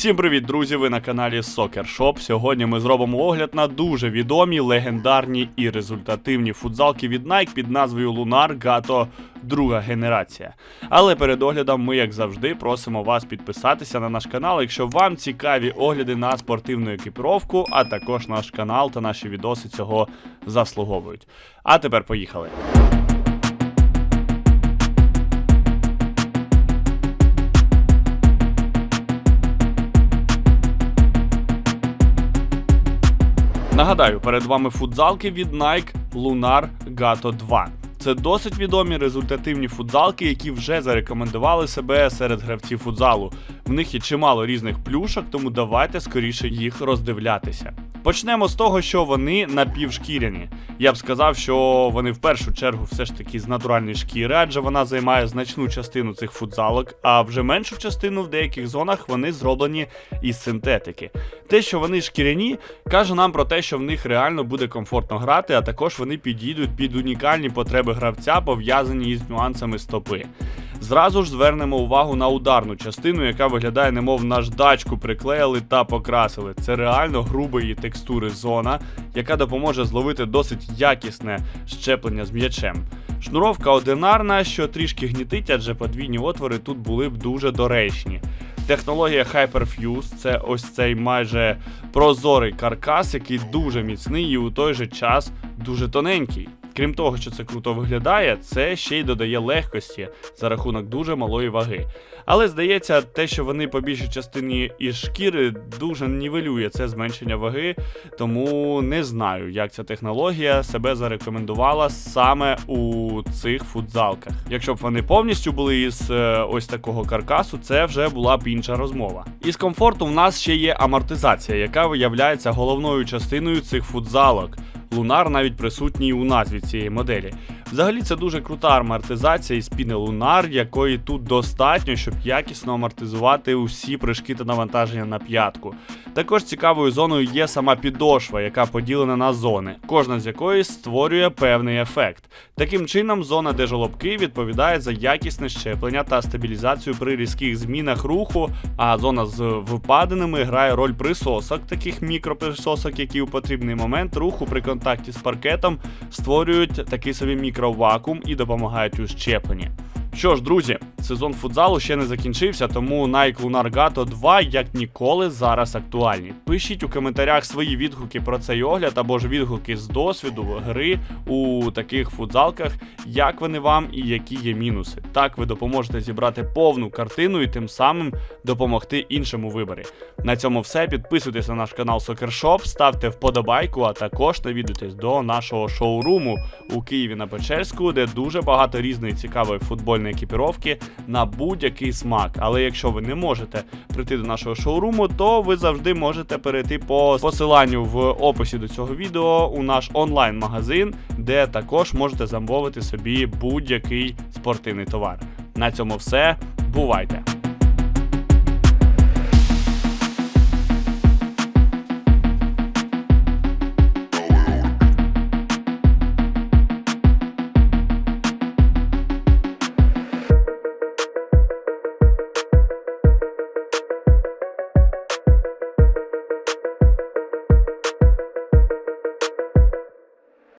Всім привіт, друзі! Ви на каналі Soccer Shop. Сьогодні ми зробимо огляд на дуже відомі, легендарні і результативні футзалки від Nike під назвою Lunar Gato друга генерація. Але перед оглядом ми, як завжди, просимо вас підписатися на наш канал, якщо вам цікаві огляди на спортивну екіпіровку, а також наш канал та наші відоси цього заслуговують. А тепер поїхали. Нагадаю, перед вами футзалки від Nike Lunar Gato 2. Це досить відомі результативні футзалки, які вже зарекомендували себе серед гравців футзалу. В них є чимало різних плюшок, тому давайте скоріше їх роздивлятися. Почнемо з того, що вони напівшкіряні. Я б сказав, що вони в першу чергу все ж таки з натуральної шкіри, адже вона займає значну частину цих футзалок, а вже меншу частину в деяких зонах вони зроблені із синтетики. Те, що вони шкіряні, каже нам про те, що в них реально буде комфортно грати, а також вони підійдуть під унікальні потреби гравця, пов'язані із нюансами стопи. Зразу ж звернемо увагу на ударну частину, яка виглядає, немов наждачку приклеїли та покрасили. Це реально грубої текстури зона, яка допоможе зловити досить якісне щеплення з м'ячем. Шнуровка одинарна, що трішки гнітить, адже подвійні отвори тут були б дуже доречні. Технологія Hyperfuse це ось цей майже прозорий каркас, який дуже міцний і у той же час дуже тоненький. Крім того, що це круто виглядає, це ще й додає легкості за рахунок дуже малої ваги. Але здається, те, що вони по більшій частині із шкіри дуже нівелює це зменшення ваги, тому не знаю, як ця технологія себе зарекомендувала саме у цих футзалках. Якщо б вони повністю були із е, ось такого каркасу, це вже була б інша розмова. Із комфорту в нас ще є амортизація, яка виявляється головною частиною цих футзалок. Лунар навіть присутній у назві цієї моделі. Взагалі це дуже крута амортизація із піни Лунар, якої тут достатньо, щоб якісно амортизувати усі прыжки та навантаження на п'ятку. Також цікавою зоною є сама підошва, яка поділена на зони, кожна з якої створює певний ефект. Таким чином, зона, де жолобки відповідає за якісне щеплення та стабілізацію при різких змінах руху, а зона з випадинами грає роль присосок, таких мікроприсосок, які у потрібний момент руху при контакті з паркетом створюють такий собі мікровакуум і допомагають у щепленні. Що ж, друзі, сезон футзалу ще не закінчився, тому Nike Lunar Gato 2 як ніколи зараз актуальні. Пишіть у коментарях свої відгуки про цей огляд або ж відгуки з досвіду гри у таких футзалках, як вони вам і які є мінуси. Так ви допоможете зібрати повну картину і тим самим допомогти іншому виборі. На цьому все. Підписуйтесь на наш канал Soccer Shop, ставте вподобайку, а також навідуйтесь до нашого шоуруму у Києві на Печерську, де дуже багато різної цікавої футбольної екіпіровки на будь-який смак. Але якщо ви не можете прийти до нашого шоуруму, то ви завжди можете перейти по посиланню в описі до цього відео у наш онлайн-магазин, де також можете замовити собі будь-який спортивний товар. На цьому все. Бувайте!